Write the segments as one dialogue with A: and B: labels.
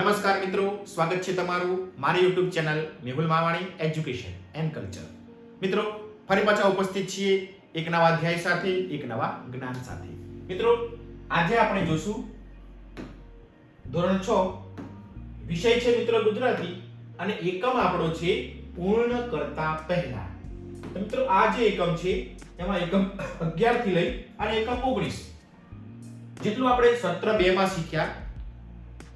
A: નમસ્કાર મિત્રો, સ્વાગત છે તમારું મારી YouTube channel Mehul Mavani education and culture મિત્રો, ફરી પાછા ઉપસ્થિત છીએ એક નવા અધ્યાય સાથે, એક નવા જ્ઞાન સાથે. મિત્રો, આજે આપણે જોશું ધોરણ છ, વિષય છે મિત્રો ગુજરાતી અને એકમ આપણો છે પૂર્ણ કરતા પહેલા. મિત્રો, આ જે એકમ છે, એમાં એકમ 11 થી લઈ અને એકમ 19 જેટલું આપણે સત્ર બે માં શીખ્યા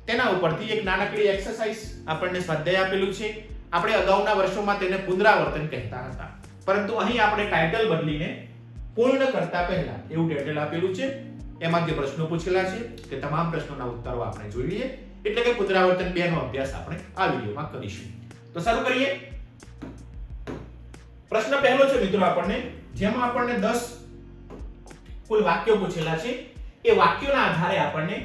A: તેના ઉપરથી એક નાનકડી એક્સરસાઇઝ આપણને સ્વાધ્યાય આપેલું છે. આપણે અગાઉના વર્ષોમાં તેને પુનરાવર્તન કહેતા હતા. પરંતુ અહીં આપણે ટાઇટલ બદલીને પૂર્ણ કરતા પહેલા એવું ટાઇટલ આપેલું છે. એમાં જે પ્રશ્નો પૂછેલા છે તે તમામ પ્રશ્નોના ઉત્તરો આપણે જોઈ લઈએ. એટલે કે પુનરાવર્તન બે નો અભ્યાસ આપણે આ વિડીયોમાં કરીશું. તો શરૂ કરીએ. પ્રશ્ન પહેલો છે મિત્રો આપણને, જેમાં આપણને 10 કુલ વાક્યો પૂછેલા છે. એ વાક્યોના આધારે આપણને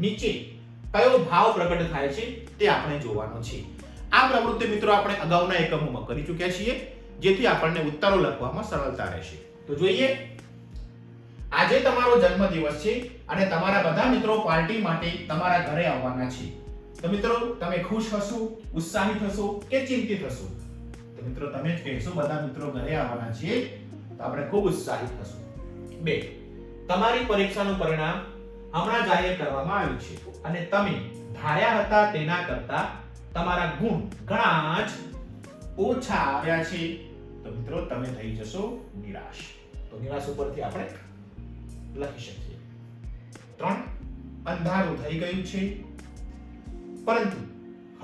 A: નીચે કયો ભાવ પ્રગટ થાય છે તે આપણે જોવાનો છે. આ પ્રવૃત્તિ મિત્રો આપણે અગાઉના એકમોમાં કરી ચૂક્યા છીએ, જેથી આપણને ઉત્તરો લખવામાં સરળતા રહેશે. તો જોઈએ, આજે તમારો જન્મદિવસ છે અને તમારા બધા મિત્રો પાર્ટી માટે તમારા ઘરે આવવાના છે. તો મિત્રો, તમે ખુશ હશો, ઉત્સાહિત હશો કે ચિંતિત હશો? તો મિત્રો, તમે જ કહેશો, બધા મિત્રો ઘરે આવવાના છે તો આપણે ખૂબ ઉત્સાહિત હશો. બે, તમારી પરીક્ષાનું પરિણામ હમણાં જાહેર કરવામાં આવ્યું છે. અને તમે ધાર્યા હતા તેના કરતા તમારા ગુણ ઘણા જ ઓછા આવ્યા છે. તો મિત્રો, તમે થઈ જશો નિરાશ. તો નિરાશ ઉપરથી આપણે લખી શકીએ. ત્રણ, અંધારું થઈ ગયું છે. પરંતુ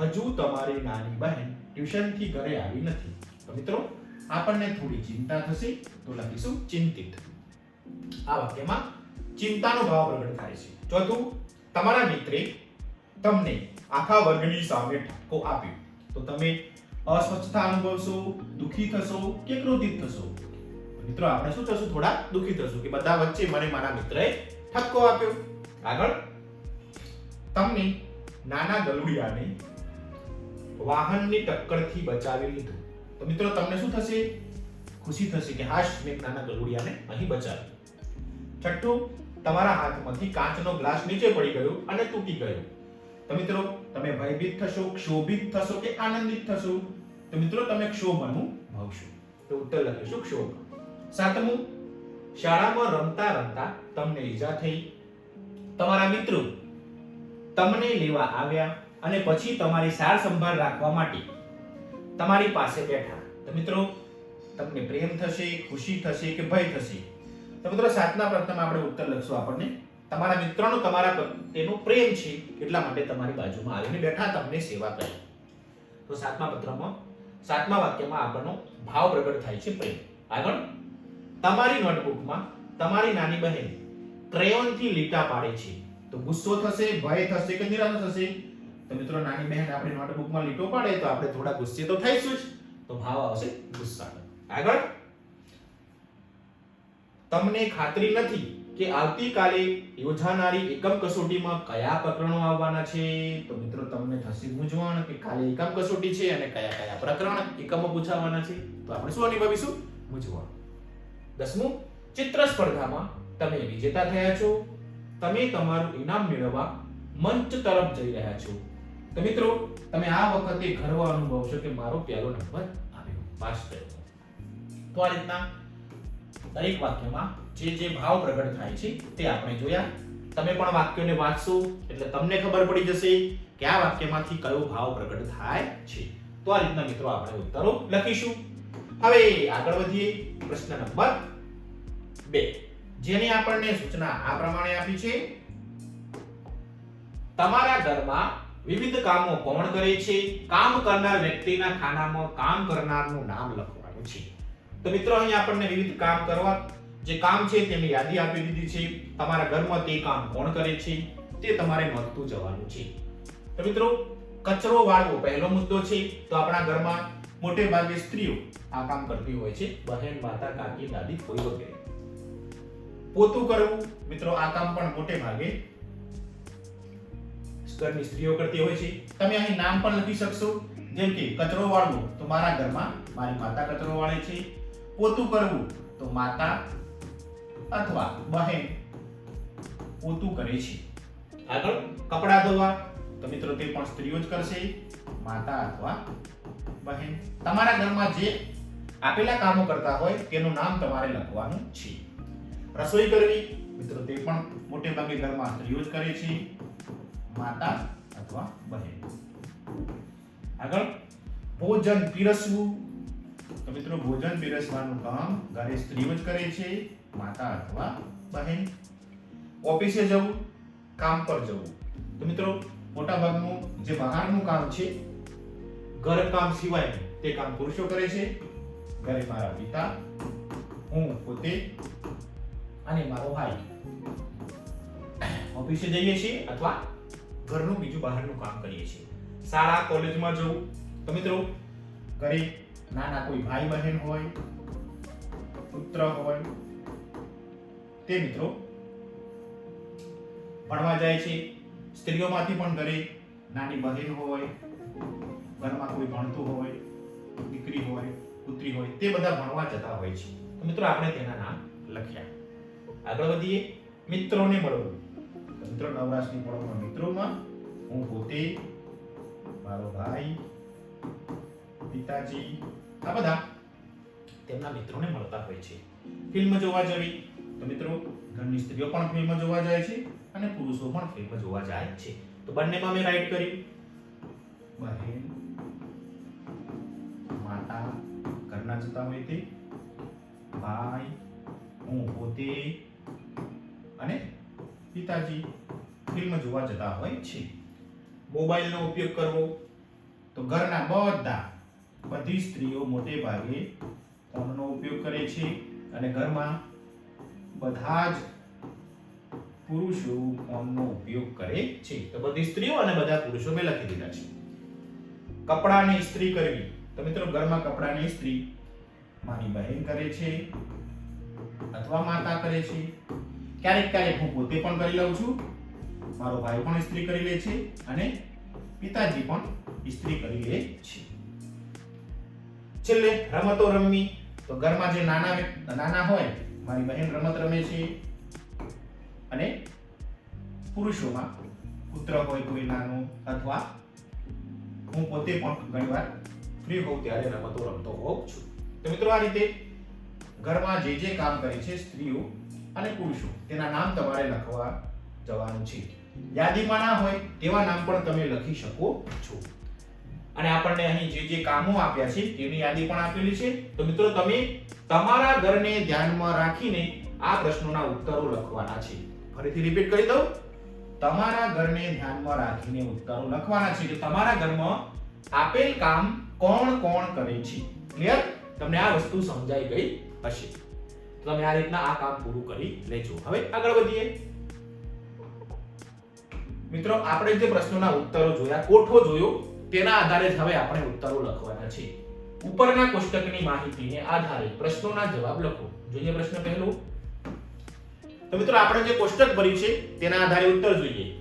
A: હજુ તમારી નાની બહેન ટ્યુશનથી ઘરે આવી નથી. તો મિત્રો, આપણને થોડી ચિંતા થશે તો લખીશું ચિંતિત. આ વાક્યમાં ચિંતાનો ભાવ પ્રગટ થાય છે. ચોથું તમારા મિત્રે તમને આખા વર્ગની સામે ઠપકો આપ્યો. તો તમે અસ્વચ્છતા અનુભવશો, દુખી થશો કે ક્રોધિત થશો? મિત્રો, આપણે શું થશું? થોડા દુખી થશું કે બધા વચ્ચે મને મારા મિત્રએ ઠપકો આપ્યો. આગળ. તમને નાના ગલુડિયાને વાહનની ટક્કરથી બચાવી લીધું. તો મિત્રો, તમને શું થશે? ખુશી થશે કે, હાશ, મેં નાના ગલુડિયાને અહીં બચાવ્યો. છઠ્ઠું તમારા હાથમાંથી કાચનો ગ્લાસ નીચે પડી ગયો અને તૂટી ગયો. તો મિત્રો, તમે ભયભીત થશો, ક્ષોભિત થશો કે આનંદિત થશો? તો મિત્રો, તમે ક્ષોભનું ભવશો તો ઉત્તર લખીશું, ક્ષોભ. સાતમું, શાળામાં રમતા રમતા તમને ઈજા થઈ. તમારા મિત્રો, તમને લેવા આવ્યા અને પછી તમારી સાર સંભાળ રાખવા માટે તમારી પાસે બેઠા. તો મિત્રો, તમને પ્રેમ થશે, ખુશી થશે કે ભય થશે? તો મિત્રો સાતના પ્રશ્નમાં આપણે ઉત્તર લખશું આપણને. તમારા મિત્રનો તમારા પર તેનો પ્રેમ છે એટલા માટે તમારી બાજુમાં આવીને બેઠા તમને સેવા કરી. તો સાતમા પત્રમાં, સાતમા વાક્યમાં આપણનો ભાવ પ્રગટ થાય છે પ્રેમ. આગળ, તમારી નોટબુકમાં તમારી નાની બહેન ક્રેયોનથી લીટા પાડે છે. તો ગુસ્સો થશે, ભય થશે કે નિરાશ થશે? તો મિત્રો નાની બહેન આપણી નોટબુકમાં લીટો પાડે તો આપણે થોડા ગુસ્સે તો થઈશું જ. તો ભાવ આવશે ગુસ્સાનો. આગળ તમને ખાતરી નથી કે આવતીકાલે યોજાનારી એકમ કસોટીમાં કયા પ્રકરણો આવવાના છે? તો મિત્રો, તમને થશે મૂંઝવણ કે કાલે એકમ કસોટી છે અને કયા કયા પ્રકરણ એકમો પૂછાવાના છે? તો આપણે શું અનુભવીશું? મૂંઝવણ. દસમું, ચિત્ર સ્પર્ધામાં તમે વિજેતા થયા છો. તમે તમારું ઇનામ મેળવવા મંચ તરફ જઈ રહ્યા છો. તો મિત્રો, તમે આ વખતે ગર્વ અનુભવશો કે મારો પહેલો નંબર આવ્યો. પાસ થયો. તો આ રીતના દરેક વાક્યમાં જે જે ભાવ પ્રગટ થાય છે તે આપણે જોયા. તમે પણ વાક્યોને વાંચશો, એટલે તમને ખબર પડી જશે કે આ વાક્યમાંથી કયો ભાવ પ્રગટ થાય છે. તો આ રીતના મિત્રો આપણે ઉત્તરો લખીશું. હવે આગળ વધીએ પ્રશ્ન નંબર બે. જેની આપણને સૂચના આ પ્રમાણે આપી છે. તમારા ઘરમાં વિવિધ કામો કોણ કરે છે? કામ કરનાર વ્યક્તિના ખાનામાં કામ કરનારનું નામ છે તો મિત્રો અહીંયા આપણને વિવિધ કામ કરવા, જે કામ છે તેની યાદી આપી દીધી છે. તમારા ઘરમાં તે કામ કોણ કરે છે? તે તમારે નોંધતું જવાનું છે. તો મિત્રો, કચરો વાળવો પહેલો મુદ્દો છે. તો આપણા ઘરમાં મોટે ભાગે સ્ત્રીઓ આ કામ કરતી હોય છે. બહેન, માતા, કાકી, દાદી, કોઈ વગેરે. પોતું કરવું, મિત્રો, આ કામ પણ મોટે ભાગે ઘરની સ્ત્રીઓ કરતી હોય છે. તમે અહીં નામ પણ લખી શકશો. જેમ કે કચરો વાળવો, તો મારા ઘરમાં મારી માતા કચરો વાળે છે. પોતું કરવું તો માતા અથવા બહેન પોતું કરે છે. આગળ કપડાં ધોવા તો મિત્રો તે પણ સ્ત્રીઓ જ કરશે. માતા અથવા બહેન તમારા ઘરમાં જે આપેલા કામો કરતા હોય તેનું નામ તમારે લખવાનું છે. રસોઈ કરવી મિત્રો તે પણ મોટે ભાગે ઘરમાં સ્ત્રીઓ જ કરે છે. માતા અથવા બહેન આગળ ભોજન પીરસવું તો મિત્રો ભોજન પીરસવાનું કામ ઘરે સ્ત્રીઓ જ કરે છે, માતા અથવા બહેન. ઓફિસે જવું, કામ પર જવું. તો મિત્રો મોટા ભાગનું જે બહારનું કામ છે, ઘર કામ સિવાય તે કામ પુરુષો કરે છે. ઘરે મારા પિતા, હું પોતે અને મારો ભાઈ ઓફિસે જઈએ છીએ અથવા ઘરનું બીજું બહારનું કામ કરીએ છીએ. શાળા, કોલેજમાં જવું. તો મિત્રો ઘરે નાના કોઈ ભાઈ બહેન હોય, પુત્ર હોય, તે મિત્રો ભણવા જાય છે, સ્ત્રીઓમાંથી પણ ઘરે નાની બહેન હોય, ઘરમાં કોઈ ભણતું હોય, દીકરી હોય, પુત્રી હોય, તે બધા ભણવા જતા હોય છે. તો મિત્રો આપણે તેના નામ લખ્યા. આગળ વધીએ. મિત્રોને મળવું. મિત્ર નવરાશની પળોમાં મિત્રોમાં હું પોતે, મારો ભાઈ, પિતાજી આ બધા તેમના મિત્રોને મળતા હોય છે. ફિલ્મ જોવા જવી તો મિત્રો, ઘરની સ્ત્રીઓ પણ ફિલ્મ જોવા જાય છે અને પુરુષો પણ ફિલ્મ જોવા જાય છે. તો બંનેમાં મેં રાઈટ કર્યું. બહેન માતા ઘરના જતા હોય તે, ભાઈ, હું પોતે અને પિતાજી ફિલ્મ જોવા જતા હોય છે. મોબાઈલનો ઉપયોગ કરવો તો ઘરના બધા બધી સ્ત્રીઓ મોટે ભાગે ફોનનો ઉપયોગ કરે છે અને ઘરમાં બધા જ પુરુષો ફોનનો ઉપયોગ કરે છે. તો બધી સ્ત્રીઓ અને બધા પુરુષો મેં લખી દીધા છે. કપડાની ઇસ્ત્રી કરવી. તો મિત્રો ઘરમાં કપડાની ઇસ્ત્રી મારી બહેન કરે છે અથવા માતા કરે છે. ક્યારેક ક્યારેક હું પોતે પણ કરી લઉં છું. મારો ભાઈ પણ ઇસ્ત્રી કરી લે છે અને પિતાજી પણ ઇસ્ત્રી કરી લે છે. છેલ્લે રમતો રમવી. તો ઘરમાં જે નાના નાના હોય, મારી બહેન રમત રમે છે. અને પુરુષોમાં પુત્ર હોય કોઈ નાનું અથવા હું પોતે પણ ઘણીવાર ફ્રી હોઉં ત્યારે રમતો રમતો હોઉં છું. તો મિત્રો આ રીતે ઘરમાં જે જે કામ કરે છે, સ્ત્રીઓ અને પુરુષો, તેના નામ તમારે લખવા જવાનું છે. યાદીમાં ના હોય તેવા નામ પણ તમે લખી શકો છો. અને આપણને અહીં જે જે કામો આપ્યા છે, તેની યાદી પણ આપેલી છે. તો મિત્રો, તમે તમારા ઘરને ધ્યાનમાં રાખીને આ પ્રશ્નોના ઉત્તરો લખવાના છે. ફરીથી રિપીટ કરી દઉં. તમારા ઘરને ધ્યાનમાં રાખીને ઉત્તરો લખવાના છે. કે તમારા ઘરમાં આપેલ કામ કોણ કોણ કરે છે? ક્લિયર તમને આ વસ્તુ સમજાઈ ગઈ હશે. તો તમે આ રીતના આ કામ પૂરું કરી લેજો. હવે આગળ વધીએ. મિત્રો, આપણે જે પ્રશ્નોના ઉત્તરો જોયા, કોઠો જોયો. તેના આધારે જ હવે આપણે ઉત્તરો લખવાના છે. ઉપરના કોષ્ટકની માહિતીને આધારે પ્રશ્નોના જવાબ લખો. જોઈએ પ્રશ્ન પહેલો. તો મિત્રો, આપણે જે કોષ્ટક ભર્યું છે, તેના આધારે ઉત્તર જોઈએ.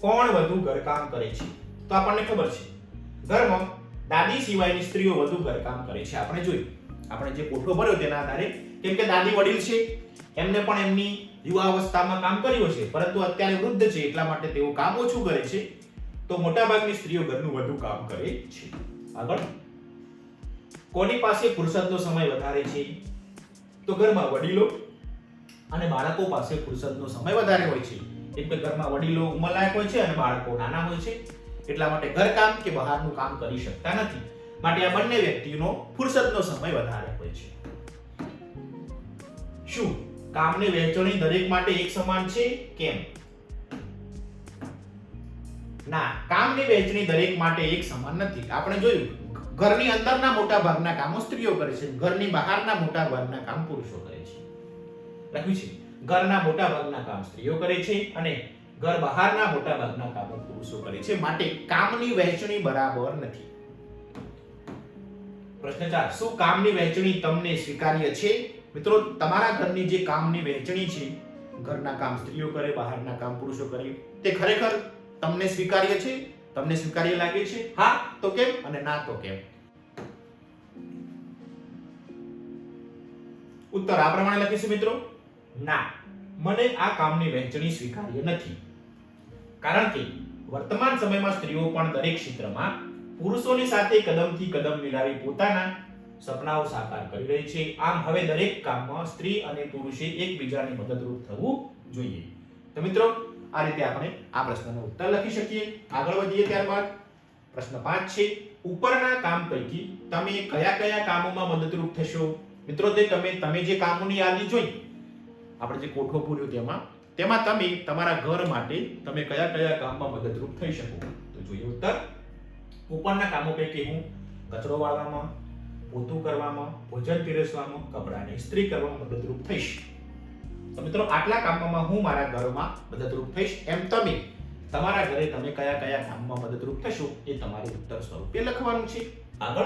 A: કોણ વધુ ઘરકામ કરે છે? તો આપણને ખબર છે. ઘરમાં દાદી સિવાયની સ્ત્રીઓ વધુ ઘરકામ કરે છે. આપણે જોયું. આપણે જે કોઠો ભર્યો તેના આધારે, કેમ કે દાદી વડીલ છે, એમને પણ એમની યુવા અવસ્થામાં કામ કર્યું છે પરંતુ અત્યારે વૃદ્ધ છે, એટલા માટે તેઓ કામ ઓછું કરે છે. તો મોટાભાગની સ્ત્રીઓ ઘરનું વધુ કામ કરે છે. આગળ. કોની પાસે ફુરસદનો સમય વધારે છે? તો ઘરમાં વડીલો અને બાળકો પાસે ફુરસદનો સમય વધારે હોય છે. એટલે ઘરમાં વડીલો ઉંમરલાયક હોય છે અને બાળકો નાના હોય છે. એટલા માટે ઘરકામ કે બહારનું કામ કરી શકતા નથી. માટે આ બંને વ્યક્તિનો ફુરસદનો સમય વધારે હોય છે. શું? કામની વહેંચણી દરેક માટે એક સમાન છે? કેમ? ના, કામની વહેંચણી દરેક માટે એક સમાન નથી. આપણે જોયું, ઘરની અંદરના મોટા ભાગના કામો સ્ત્રીઓ કરે છે, ઘરની બહારના મોટા ભાગના કામ પુરુષો કરે છે. લખ્યું છે. ઘરના મોટા ભાગના કામ સ્ત્રીઓ કરે છે અને ઘર બહારના મોટા ભાગના કામો પુરુષો કરે છે. માટે કામની વહેંચણી બરાબર નથી. પ્રશ્ન ચાર, શું કામની વહેંચણી તમને સ્વીકાર્ય છે? મિત્રો, તમારા ઘરની જે કામની વહેંચણી છે, ઘરના કામ સ્ત્રીઓ કરે, બહારના કામ પુરુષો કરે, તે ખરેખર તમને સ્વીકાર્ય છે? તમને સ્વીકાર્ય લાગે છે? હા, તો કેમ? અને ના, તો કેમ? ઉત્તર આ પ્રમાણે લખીશું મિત્રો? ના, મને આ કામની વહેંચણી સ્વીકાર્ય નથી. કારણ કે વર્તમાન સમયમાં સ્ત્રીઓ પણ દરેક ક્ષેત્રમાં પુરુષોની સાથે કદમથી કદમ મિલાવી પોતાના સપનાઓ સાકાર કરી રહી છે. આમ હવે દરેક કામમાં સ્ત્રી અને પુરુષે એકબીજાને મદદરૂપ થવું જોઈએ. તો મિત્રો આ રીતે આપણે આ પ્રશ્નનો ઉત્તર લખી શકીએ. આગળ વધીએ ત્યારબાદ. પ્રશ્ન 5 છે, ઉપરના કામ પૈકી તમે કયા કયા કામોમાં મદદરૂપ થશો? મિત્રો, તે તમે તમે જે કામોની યાદી જોઈ, આપણે જે કોઠો પૂર્યો તેમાં તેમાં તમે તમારા ઘર માટે તમે કયા કયા કામમાં મદદરૂપ થઈ શકો? તો જોઈએ ઉત્તર. ઉપરના કામો પૈકી હું કચરો વાળવામાં, પોતું કરવામાં, ભોજન પીરસવામાં, કપડાને ઇસ્ત્રી કરવામાં મદદરૂપ થઈશ. તો મિત્રો, આટલા કામમાં હું મારા ઘરમાં મદદરૂપ થઈશ. એમ તમે, તમારા ઘરે તમે કયા કયા કામમાં મદદરૂપ થશો એ તમારે ઉત્તર સ્વરૂપે લખવાનું છે. આગળ.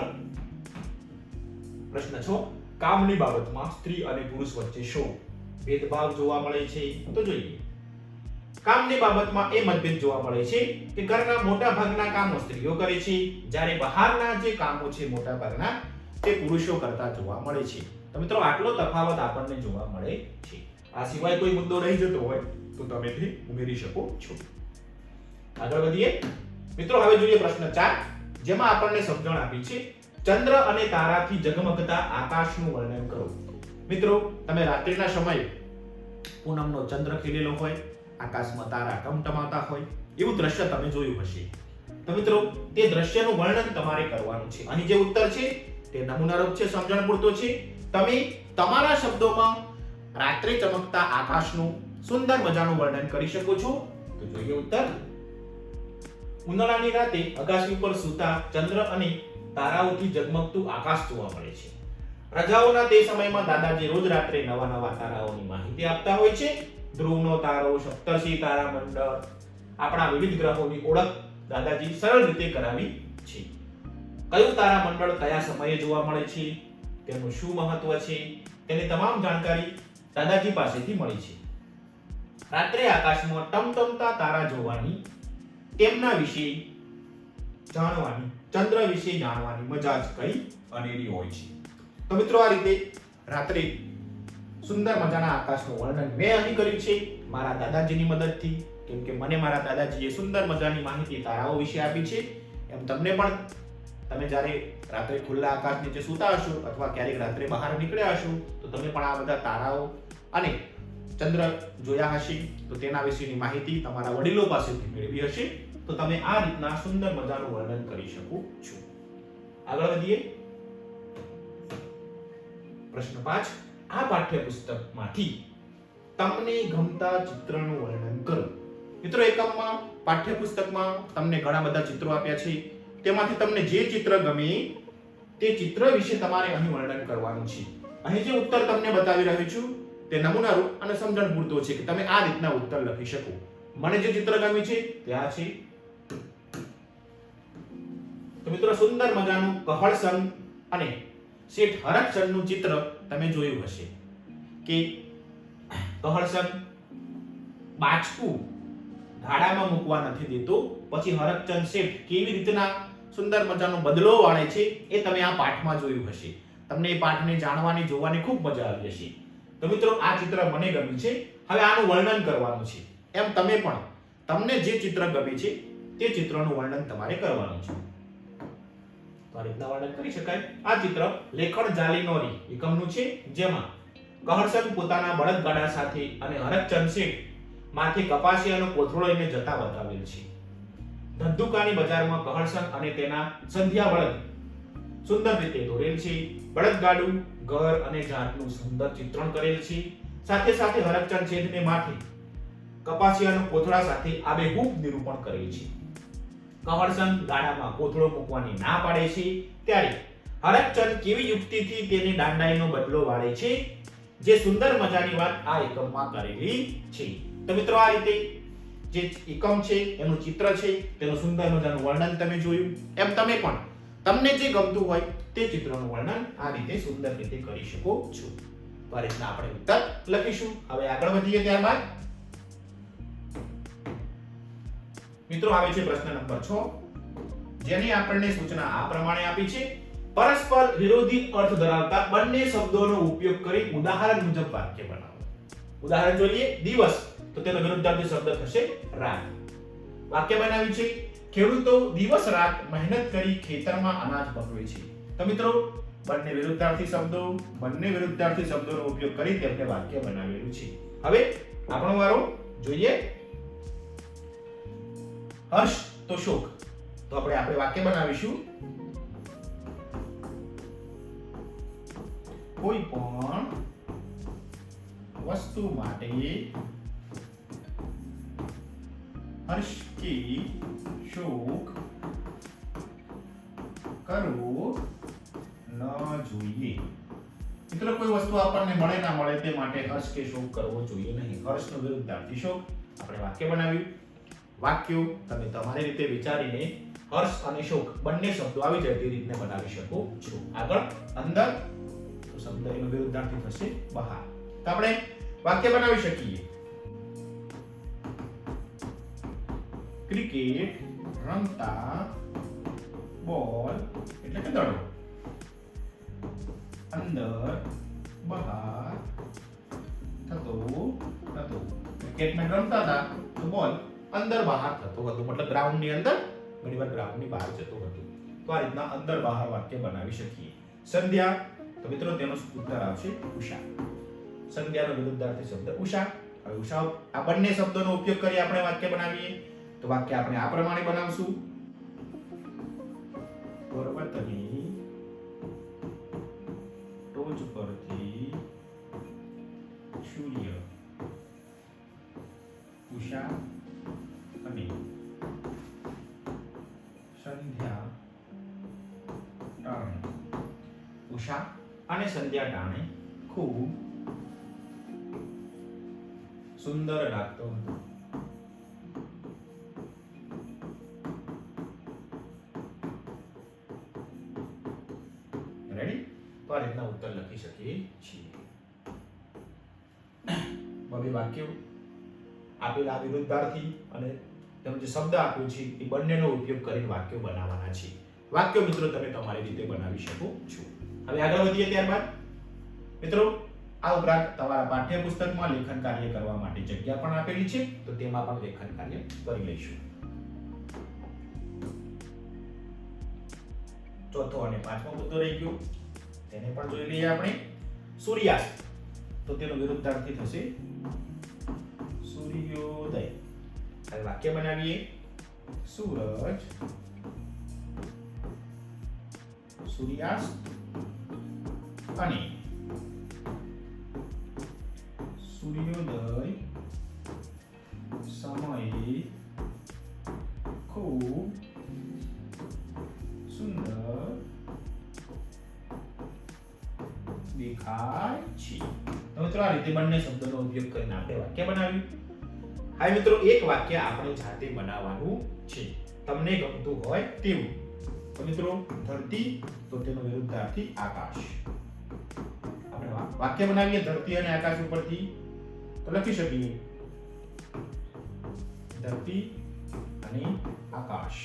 A: પ્રશ્ન છો. કામની બાબતમાં સ્ત્રી અને પુરુષ વચ્ચે શો ભેદભાવ જોવા મળે છે? તો જોઈએ. કામની બાબતમાં એ મતભેદ જોવા મળે છે કે ઘરના મોટા ભાગના કામો સ્ત્રીઓ કરે છે. જ્યારે બહારના જે કામો છે મોટા ભાગના, તે પુરુષો કરતા જોવા મળે છે. તો મિત્રો, આટલો તફાવત આપણને જોવા મળે છે. આ સિવાય કોઈ મુદ્દો રહી જતો હોય, તો તમે તે ઉમેરી શકો છો. આગળ વધીએ. મિત્રો, હવે જોઈએ પ્રશ્ન ચાર, જેમાં આપણને સમજણ આપી છે, ચંદ્ર અને તારાથી જગમગતા આકાશનું વર્ણન કરો. મિત્રો, તમે રાત્રિના સમયે પૂનમનો ચંદ્ર ખીલેલો હોય, આકાશમાં તારા ટમટમાતા હોય, એવું દ્રશ્ય તમે જોયું હશે. તો મિત્રો, તે દ્રશ્યનું વર્ણન તમારે કરવાનું છે. અહીં જે ઉત્તર છે, તે નમૂનારૂપ છે, સમજણ પૂરતો છે. તમે તમારા શબ્દોમાં રાત્રે ચમકતા આકાશનું સુંદર મજાનું વર્ણન કરી શકો છો. તો જોઈએ ઉત્તર. ઉનાળાની રાતે અગાશી ઉપર સૂતા ચંદ્ર અને તારાઓથી ઝગમગતું આકાશ જોવા મળે છે. રજાઓના તે સમયમાં દાદાજી રોજ રાત્રે નવા નવા તારાઓની માહિતી આપતા હોય છે. ધ્રુવનો તારો, સપ્તર્ષિ તારા મંડળ આપણા વિવિધ ગ્રહોની ઓળખ દાદાજી સરળ રીતે કરાવી છે. કયું તારા મંડળ કયા સમયે જોવા મળે છે? તેનું શું મહત્વ છે? તેની તમામ જાણકારી દાદાજી પાસેથી મળી છે. રાત્રે આકાશમાં ટમટમતા તારા જોવાની, તેમના વિશે જાણવાની, ચંદ્ર વિશે જાણવાની મજા જ કઈ અનેરી હોય છે. તો મિત્રો આ રીતે રાત્રે સુંદર મજાના આકાશનું વર્ણન મેં અહીં કર્યું છે મારા દાદાજીની મદદથી, કેમ કે મને મારા દાદાજીએ સુંદર મજાની માહિતી તારાઓ વિશે આપી છે. એમ તમને પણ તમે જ્યારે રાત્રે ખુલ્લા આકાશ નીચે સૂતા હશો અથવા ક્યારેક રાત્રે બહાર નીકળ્યા હશો, તો તમે પણ આ બધા તારાઓ અને ચંદ્ર જોયા હશે, તો તેના વિશેની માહિતી તમારા વડીલો પાસેથી મેળવી હશે. તો તમે આ રીતના સુંદર મજાનું વર્ણન કરી શકો છો. આગળ વધીએ. પ્રશ્ન પાંચ. આ પાઠ્યપુસ્તકમાંથી તમને ગમતા ચિત્રનું વર્ણન કરો. મિત્રો, એકમમાં, પાઠ્યપુસ્તકમાં તમને ઘણા બધા ચિત્રો આપ્યા છે. તેમાંથી તમને જે ચિત્ર ગમે તે ચિત્ર વિશે તમારે અહીં વર્ણન કરવાનું છે. અહીં જે ઉત્તર તમને બતાવી રહ્યો છું તે નમૂનારૂપ અને સમજણ પૂરતો છે કે તમે આ રીતના ઉત્તર લખી શકો. મને જે ચિત્ર ગમ્યું છે તે આ છે. તો મિત્રો, સુંદર મજાનું કહળસંગ અને શેઠ હરકચંદનું ચિત્ર તમે જોયું હશે કે કહળસંગ બાચકું ગાડામાં મૂકવા નથી દેતો. પછી હરકચંદ શેઠ કેવી રીતના સુંદર મજાનો બદલો વાળે છે એ તમે આ પાઠમાં જોયું હશે. તમને એ પાઠને જાણવાની, જોવાની ખૂબ મજા આવી હશે. તો મિત્રો, આ ચિત્ર મને ગમ્યું છે. હવે આનું વર્ણન કરવાનું છે. એમ તમે પણ તમને જે ચિત્ર ગમે છે, તે ચિત્રનું વર્ણન તમારે કરવાનું છે. તો આ રીતના વર્ણન કરી શકાય. આ ચિત્ર લેખણ જાલીનોરી એકમનું છે, જેમાં કહરસન પોતાના બળદગાડા સાથે અને હરકચંદ શેઠ માથે કપાસિયાનો કોથળો લઈને જતા બતાવેલ છે. ધંધુકાની બજારમાં કહરસન અને તેના સંધ્યા બળદ સુંદર રીતે દોરેલ છે. બળદગાડું, ઘર અને જાતનું સુંદર ચિત્રણ કરેલ છે. સાથે સાથે હરકચંદ છેદને માથે કપાસિયાનો કોથળા સાથે આબેહૂબ નિરૂપણ કરેલ છે. કહરસન ગાડામાં કોથળો મૂકવાની ના પાડે છે. ત્યારે હરકચંદ કેવી યુક્તિથી તેને દાંડાઈનો બદલો વાળે છે? જે સુંદર મજાની વાત આ એકમમાં કરેલી છે. તો મિત્રો આ રીતે જે એકમ છે, એનું ચિત્ર છે, તેનું સુંદર મજાનું વર્ણન તમે જોયું. એમ તમે પણ તમને જે ગમતું હોય તે ચિત્રનું વર્ણન આ રીતે સુંદર રીતે કરી શકો છો. તો આ રીતના આપણે ઉત્તર લખીશું. હવે આગળ વધીએ ત્યારબાદ. મિત્રો, આવે છે પ્રશ્ન નંબર 6 જેની આપણને સૂચના આ પ્રમાણે આપી છે. પરસ્પર વિરોધી અર્થ ધરાવતા બંને શબ્દોનો ઉપયોગ કરી ઉદાહરણ મુજબ વાક્ય બનાવો. ઉદાહરણ જોઈએ, દિવસ. તો તેનો વિરુદ્ધાર્થી શબ્દ થશે રાત. વાક્ય બનાવ્યું છે. ખેડૂતો દિવસ રાત મહેનત કરી ખેતરમાં અનાજ પકવે છે. તો મિત્રો, બંને વિરુદ્ધાર્થી શબ્દો, બંને વિરુદ્ધાર્થી શબ્દોનો ઉપયોગ કરી તેમને વાક્ય બનાવેલું છે. હવે આપણો વારો જોઈએ. હર્ષ તો શોક. તો આપણે આપણે વાક્ય બનાવીશું. કોઈ પણ વસ્તુ માટે હર્ષ કે શોક કરવો ન જોઈએ. મિત્રો, કોઈ વસ્તુ આપણને મળે ના મળે તે માટે હર્ષ કે શોક કરવો જોઈએ નહીં. હર્ષનો વિરુદ્ધાર્થી શોક. આપણે વાક્ય બનાવ્યું. વાક્યો તમે તમારી રીતે વિચારીને હર્ષ અને શોક બંને શબ્દો આવી જાય તે રીતને બનાવી શકો છો. આગળ અંદર તો શબ્દ વિરુદ્ધાર્થી થશે બહાર. તો આપણે વાક્ય બનાવી શકીએ. ક્રિકેટ, રમતા, બોલ એટલે કે દડો. અંદર, બહાર, થતો હતો ક્રિકેટમેન રમતા હતા, તો બોલ, અંદર, બહાર થતો હતો. મતલબ ગ્રાઉન્ડની અંદર ઘણીવાર ગ્રાઉન્ડની બહાર જતો હતો. તો આ રીતના અંદર, બહાર વાક્ય બનાવી શકીએ. સંધ્યા, તો મિત્રો તેનો ઉત્તર આવશે? ઉષા. સંધ્યાનો વિરુદ્ધાર્થી શબ્દ ઉષા. હવે ઉષા, આ બંને શબ્દોનો ઉપયોગ કરી આપણે વાક્ય બનાવીએ. તો વાક્ય આપણે આ પ્રમાણે બનાવશું. પર્વતની ટોચ પરથી સૂર્ય, ઉષા અને સંધ્યા ટાણે. ઉષા અને સંધ્યા ટાણે ખૂબ સુંદર લાગતો હતો. વાક્યો આપેલા વિરુદ્ધાર્થી અને તમે જે શબ્દ આપ્યો છે એ બંનેનો ઉપયોગ કરીને વાક્યો બનાવવાના છે. વાક્યો મિત્રો તમે તમારી રીતે બનાવી શકો છો. હવે આગળ વધીએ ત્યારબાદ. મિત્રો, આ ઉપરાંત તમારા પાઠ્યપુસ્તકમાં લેખન કાર્ય કરવા માટે જગ્યા પણ આપેલી છે, તો તેમાં પણ લેખન કાર્ય કરી લઈશું. ચોથો અને પાંચમો મુદ્દો રહી ગયો. તેને પણ જોઈ લઈએ આપણે. સૂર્યાસ્ત. તો તેનો વિરુદ્ધાર્થી થશે સૂર્યોદય. હવે વાક્ય બનાવીએ. સૂરજ સૂર્યાસ્ત અને સૂર્યોદય તો રીતે બંને શબ્દોનો ઉપયોગ કરીને આપણે વાક્ય બનાવ્યું. હા મિત્રો, એક વાક્ય આપણે જાતે બનાવવાનું છે. તમને ગમતું હોય તેવું. મિત્રો, ધરતી, તો તેનો વિરુદ્ધાર્થી આકાશ. આપણે વાક્ય બનાવીએ ધરતી અને આકાશ ઉપરથી. તો લખી શકીએ. ધરતી અને આકાશ.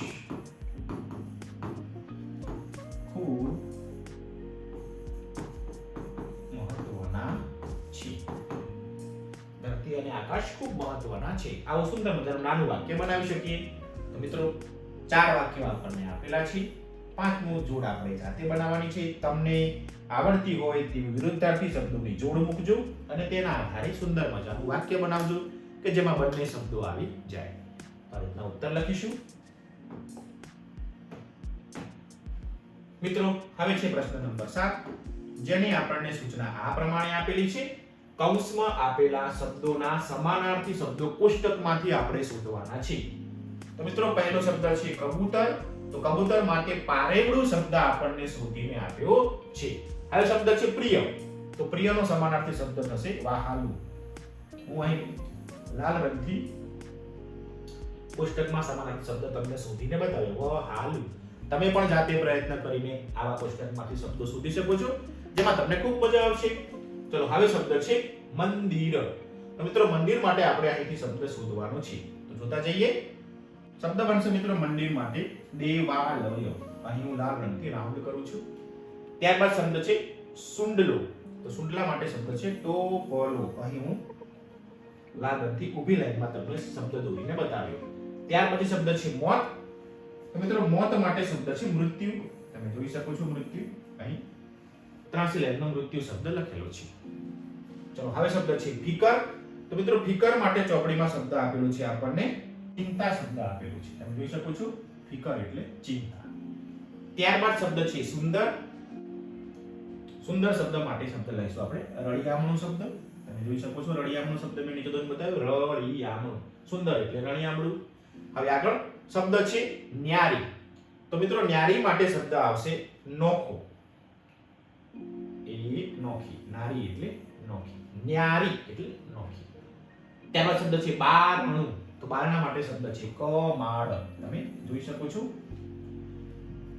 A: ધરતી ખૂબ મહત્વના છે. આવું સુંદર મજાનું નાનું વાક્ય બનાવી શકીએ. તો મિત્રો, ચાર વાક્યો આપણને આપેલા છે. પાંચમું જોડ આપણે જાતે બનાવવાની છે. તમને આવડતી હોય તેવી વિરુદ્ધાર્થી શબ્દોની જોડ મૂકજો અને તેના આધારે સુંદર મજાનું વાક્ય બનાવજો કે જેમાં બંને શબ્દો આવી જાય. આ રીતના ઉત્તર લખીશું. મિત્રો, હવે છે પ્રશ્ન નંબર સાત. જેની આપણને સૂચના આ પ્રમાણે આપેલી છે. કૌંસમાં આપેલા શબ્દોના સમાનાર્થી શબ્દો કોષ્ટકમાંથી આપણે શોધવાના છે તો મિત્રો, પહેલો શબ્દ છે કબૂતર. તો કબૂતર માટે પારેવડું શબ્દ આપણને શોધીને આપ્યો છે. હવે શબ્દ છે પ્રિય. તો પ્રિયનો સમાનાર્થી શબ્દ થશે વાહાલુ. હું અહીં લાલ રંગથી કોષ્ટકમાં સમાનાર્થી શબ્દ તમને શોધીને બતાવ્યો. વહાલુ. તમે પણ જાતે પ્રયત્ન કરીને આવા કોષ્ટકમાંથી શબ્દો શોધી શકો છો, જેમાં તમને ખૂબ મજા આવશે. ચલો, હવે શબ્દ છે મંદિર. તો મિત્રો, મંદિર માટે આપણે અહીંથી શબ્દ શોધવાનો છે. તો જોતા જઈએ. શબ્દ બનશે મિત્રો મંદિર માટે દેવાલય. અહીં હું લાલ રંગથી રાઉન્ડ કરું છું. ત્યારબાદ શબ્દ છે સુંડલો. તો સુંડલા માટે શબ્દ છે ટોપલો. અહીં હું લાલ રંગથી ઊભી લાઈનમાં તમને શબ્દ દોરીને બતાવ્યો. ત્યાર પછી શબ્દ છે મોત. તો મિત્રો, મોત માટે શબ્દ છે મૃત્યુ. તમે જોઈ શકો છો મૃત્યુ. અહીં ત્રાસી લાઈનનો મૃત્યુ શબ્દ લખેલો છે. ચલો, હવે શબ્દ છે ફિકર તો મિત્રો ફિકર માટે ચોપડીમાં શબ્દ આપેલો છે આપણને ચિંતા શબ્દ આપેલો છે. તમે જોઈ શકો છો ફિકર એટલે ચિંતા. ત્યારબાદ શબ્દ છે સુંદર. સુંદર શબ્દ માટે શબ્દ લઈશું આપણે. રળિયામણો શબ્દ. તમે જોઈ શકો છો રળિયામણો શબ્દ મેં નીચે તમને બતાવ્યો. રળિયામણું. સુંદર એટલે રણિયામણું હવે આગળ શબ્દ છે ન્યારી. તો મિત્રો, ન્યારી માટે શબ્દ આવશે નોખો. નારી એટલે નોખી. ન્યારી એટલે નોખી. ત્યારબાદ શબ્દ છે બારણું. તો બારણા માટે શબ્દ છે કમાડ. તમે જોઈ શકો છો.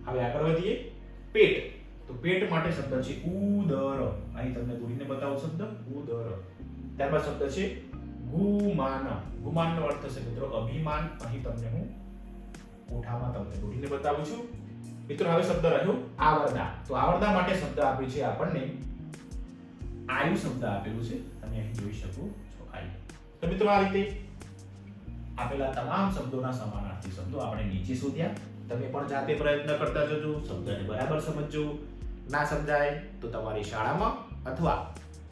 A: હવે આગળ વધીએ. પેટ. તો પેટ માટે શબ્દ છે ઉદર. અહીં તમને દોરીને બતાવો શબ્દ. ઉદર. ત્યારબાદ શબ્દ છે ગુમાન. ગુમાનનો અર્થ છે મિત્રો અભિમાન. અહીં તમને હું કોઠામાં તમને દોરીને બતાવું છું. મિત્રો, હવે શબ્દ રહ્યો આવરદા. તો આવરદા માટે શબ્દ આપે છે આપણને આયુ શબ્દ આપેલું છે, તમે અહીં જોઈ શકો છો આયુ. તો મિત્રો આ રીતે આપેલા તમામ શબ્દોના સમાનાર્થી શબ્દો આપણે નીચે શોધ્યા. તમે પણ જાતે પ્રયત્ન કરતા જજો, શબ્દને બરાબર સમજજો. ના સમજાય તો તમારી શાળામાં અથવા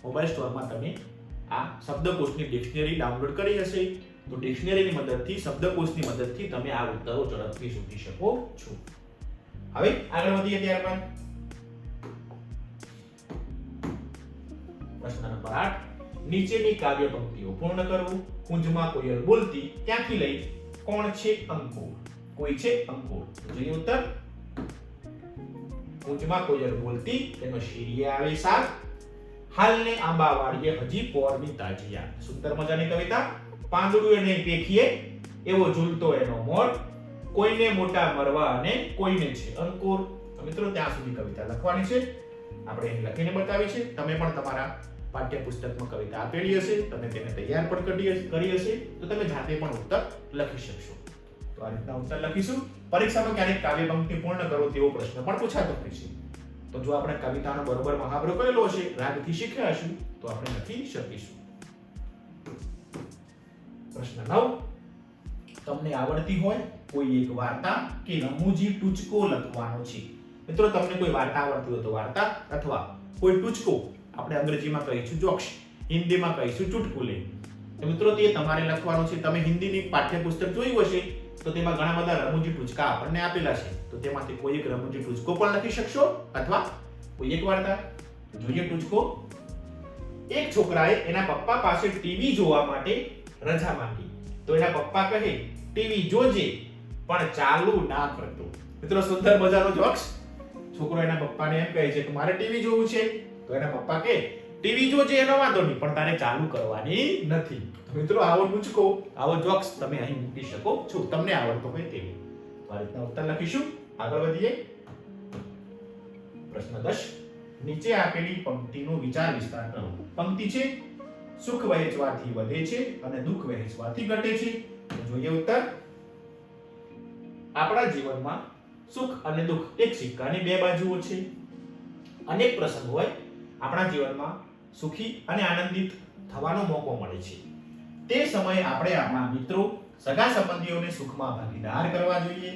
A: મોબાઈલ સ્ટોરમાં તમે આ શબ્દકોશની ડિક્શનરી ડાઉનલોડ કરી હશે. તો ડિક્શનરીની મદદથી, શબ્દકોશની મદદથી તમે આ ઉત્તરો ઝડપથી શોધી શકો છો. હવે આગળ વધીએ ત્યારબાદ. પ્રશ્ન નંબર 8 નીચેની કાવ્ય પંક્તિઓ પૂર્ણ કરવું, કુંજમાં કોયલ બોલતી, ત્યાંથી લઈ કોણ છે અંકુર? કોઈ છે અંકુર? જોઈએ ઉત્તર. કુંજમાં કોયલ બોલતી, તેનો શેરીએ આવે સાથ હાલને આંબા વાળીએ હજી પોરની તાજિયા સુંદર મજાની કવિતા. પાંદડું એને પેખીએ એવો ઝૂલતો એનો મોર. કોઈને મોટા મરવા અને કોઈને છે અંકુર. મિત્રો, ત્યાં સુધી કવિતા લખવાની છે. આપણે એને લખીને બતાવી છે. તમે પણ તમારા પાઠ્યપુસ્તકમાં કવિતા આપેલી હશે, તમે તેને તૈયાર પણ કરી કરી હશે, તો તમે જાતે પણ ઉત્તર લખી શકશો. તો આ રીતના ઉત્તર લખીશું. પરીક્ષામાં ક્યારેક કાવ્ય પંક્તિ પૂર્ણ કરો તેવો પ્રશ્ન પણ પૂછાતો હોય છે. તો જો આપણે કવિતાનો બરોબર મહાવરો કરેલો હશે, રાગથી શીખ્યા હશું તો આપણે લખી શકીશું. પ્રશ્ન નવ. તમને આવડતી હોય કોઈ એક વાર્તા કે રમૂજી ટૂચકો લખવાનો છે? મિત્રો, તમને કોઈ વાર્તા આવડતી હોય તો વાર્તા અથવા કોઈ ટૂચકો આપણે અંગ્રેજીમાં કહીશું જોક્સ હિન્દીમાં કહીશું ચુટકુલે. તો મિત્રો, તે તમારે લખવાનું છે, તમે હિન્દીની પાઠ્યપુસ્તક જોયું હશે, તો તેમાં ઘણા બધા રમૂજી ટૂચકા આપણને આપેલા છે. તો તેમાંથી કોઈ એક રમૂજી ટૂચકો પણ લખી શકશો, અથવા કોઈ એક વાર્તા, જોઈએ ટૂચકો. એક છોકરાએ એના પપ્પા પાસે ટીવી જોવા માટે રજા માંગી. તો એના પપ્પા કહે ટીવી જોજે, પણ ચાલુ ના કરતો. મિત્રો, સુંદર મજાનો જોક્સ છોકરો એના પપ્પાને એમ કહે છે કે, મારે ટીવી જોવું છે. તો એના પપ્પા કે, ટીવી જોજે, એનો વાંધો નહીં, પણ તારે ચાલુ કરવાની નથી. મિત્રો, આવો મૂચકો આવો જોક્સ તમે અહીં મૂકી શકો છો. તમને આવડતો હોય તેવું. આ રીતના ઉત્તર લખીશું. આગળ વધીએ. પ્રશ્ન દસ. નીચે આપેલી પંક્તિનો વિચાર વિસ્તાર કરો. પંક્તિ છે, સુખ વહેંચવાથી વધે છે અને દુઃખ વહેંચવાથી ઘટે છે. જોઈએ ઉત્તર. આપણા જીવનમાં સુખ અને દુઃખ એક સિક્કાની બે બાજુઓ છે. અનેક પ્રસંગ હોય આપણા જીવનમાં સુખી અને આનંદિત થવાનો મોકો મળે છે. તે સમયે આપણે આપણા મિત્રો, સગા સંબંધીઓને સુખમાં ભાગીદાર કરવા જોઈએ.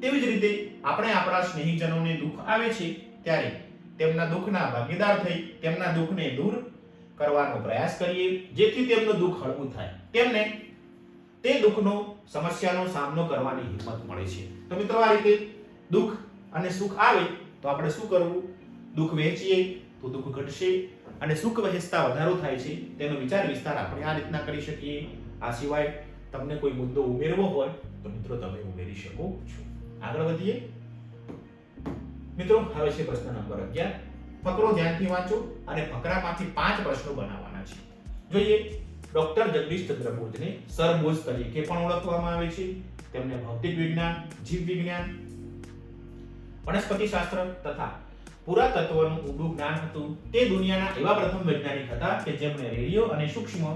A: તેવી જ રીતે આપણે આપણા સ્નેહીજનોને દુઃખ આવે છે ત્યારે તેમના દુઃખના ભાગીદાર થઈ તેમના દુઃખને દૂર કરવાનો પ્રયાસ કરીએ, જેથી તેમનું દુઃખ હળવું થાય. તેમને તે દુઃખનો સમસ્યાનો સામનો કરવાની હિંમત મળે છે. તો મિત્રો, આ રીતે દુઃખ અને સુખ આવે તો આપણે શું કરવું? દુઃખ વહેંચીએ તો દુઃખ ઘટશે અને સુખ વહેંચતા વધારો થાય છે, તેનો વિચાર વિસ્તાર આપણે આ રીતના કરી શકીએ. આ સિવાય તમને કોઈ મુદ્દો ઉમેરવો હોય તો મિત્રો તમે ઉમેરી શકો છો. આગળ વધીએ. મિત્રો, હવે છે પ્રશ્ન નંબર 11 ફકરો ધ્યાનથી વાંચો અને ફકરામાંથી પાંચ પ્રશ્નો બનાવવાના છે. જોઈએ, ડોક્ટર જગદીશ ચંદ્ર બોઝને સર બોઝ તરીકે પણ ઓળખવામાં આવે છે. તેમને ભૌતિક વિજ્ઞાન જીવ વિજ્ઞાન વનસ્પતિ શાસ્ત્ર તથા પુરાતત્વનું ઊંડું જ્ઞાન હતું. તે દુનિયાના એવા પ્રથમ વૈજ્ઞાનિક હતા કે જેમણે રેડિયો અને સૂક્ષ્મ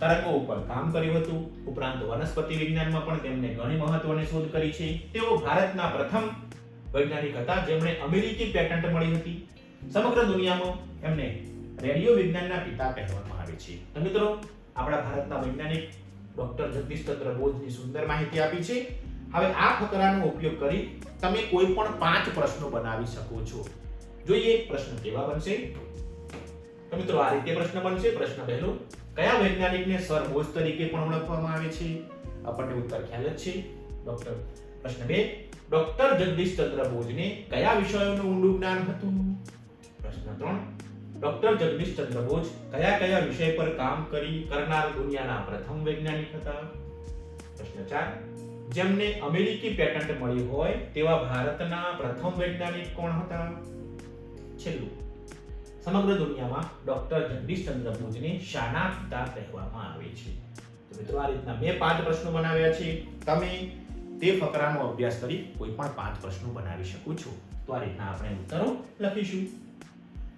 A: તરંગો ઉપર કામ કર્યું હતું. ઉપરાંત વનસ્પતિ વિજ્ઞાનમાં પણ તેમણે ઘણી મહત્વની શોધ કરી છે. તેઓ ભારતના પ્રથમ વૈજ્ઞાનિક હતા જેમણે અમેરિકી પેટન્ટ મળી હતી. સમગ્ર દુનિયામાં એમને રેડિયો વિજ્ઞાનના પિતા કહેવામાં આવે છે. તો મિત્રો, આપણા ભારતના વૈજ્ઞાનિક ડોક્ટર જગદીશ ચંદ્ર બોઝની સુંદર માહિતી આપી છે. હવે આ ફકરાનો ઉપયોગ કરી તમે કોઈ પણ પાંચ પ્રશ્નો બનાવી શકો છો. જોઈએ પ્રશ્ન કેવા બનશે? તો મિત્રો આ રીતે પ્રશ્ન બનશે. પ્રશ્ન પહેલો, કયા વૈજ્ઞાનિકને સર બોઝ તરીકે પણ ઓળખવામાં આવે છે? આપણને ઉત્તર ખ્યાલ જ છે. ડોક્ટર, પ્રશ્ન બે, ડોક્ટર જગદીશ ચંદ્ર બોઝને કયા વિષયોનું ઊંડું જ્ઞાન હતું? પ્રશ્ન ત્રણ, ડોક્ટર જગદીશ ચંદ્ર બોઝ કયા કયા વિષય પર કામ કરી કરનાર દુનિયાના પ્રથમ વૈજ્ઞાનિક હતા? પ્રશ્ન ચાર જેમને અમેરિકી પેટન્ટ મળી હોય તેવા ભારતના પ્રથમ વૈજ્ઞાનિક કોણ હતા? છેલ્લું. સમગ્ર દુનિયામાં ડોક્ટર જગદીશ ચંદ્ર બોઝને શાના પિતા કહેવામાં આવે છે. તો મિત્રો, આ રીતના મેં પાંચ પ્રશ્નો બનાવ્યા છે. તમે તે ફકરાનો અભ્યાસ કરી કોઈ પણ પાંચ પ્રશ્નો બનાવી શકો છો. તો આ રીતના આપણે ઉત્તરો લખીશું.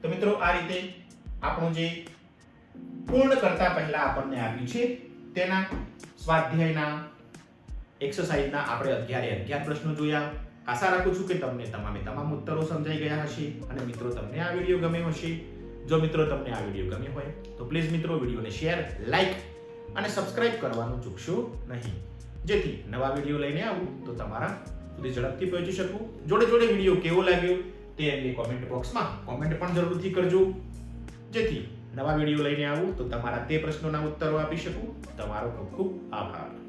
A: તો મિત્રો, આ રીતે આપણું જે પૂર્ણ કરતા પહેલા આપણને આવ્યું છે, તેના સ્વાધ્યાયના એક્સરસાઇઝના આપણે અગિયારે અગિયાર પ્રશ્નો જોયા. આશા રાખું છું કે તમને તમામે તમામ ઉત્તરો સમજાઈ ગયા હશે અને મિત્રો તમને આ વીડિયો ગમ્યો હશે. જો મિત્રો તમને આ વીડિયો ગમ્યો હોય, તો પ્લીઝ મિત્રો વિડીયોને શેર લાઈક અને સબસ્ક્રાઇબ કરવાનું ચૂકશો નહીં. જેથી નવા વીડિયો લઈને આવું તો તમારા સુધી ઝડપથી પહોંચી શકું. જોડે જોડે વીડિયો કેવો લાગ્યો તે અંગે કોમેન્ટ બોક્સમાં કોમેન્ટ પણ જરૂરથી કરજો. જેથી નવા વીડિયો લઈને આવું તો તમારા તે પ્રશ્નોના ઉત્તરો આપી શકું. તમારો ખૂબ ખૂબ આભાર.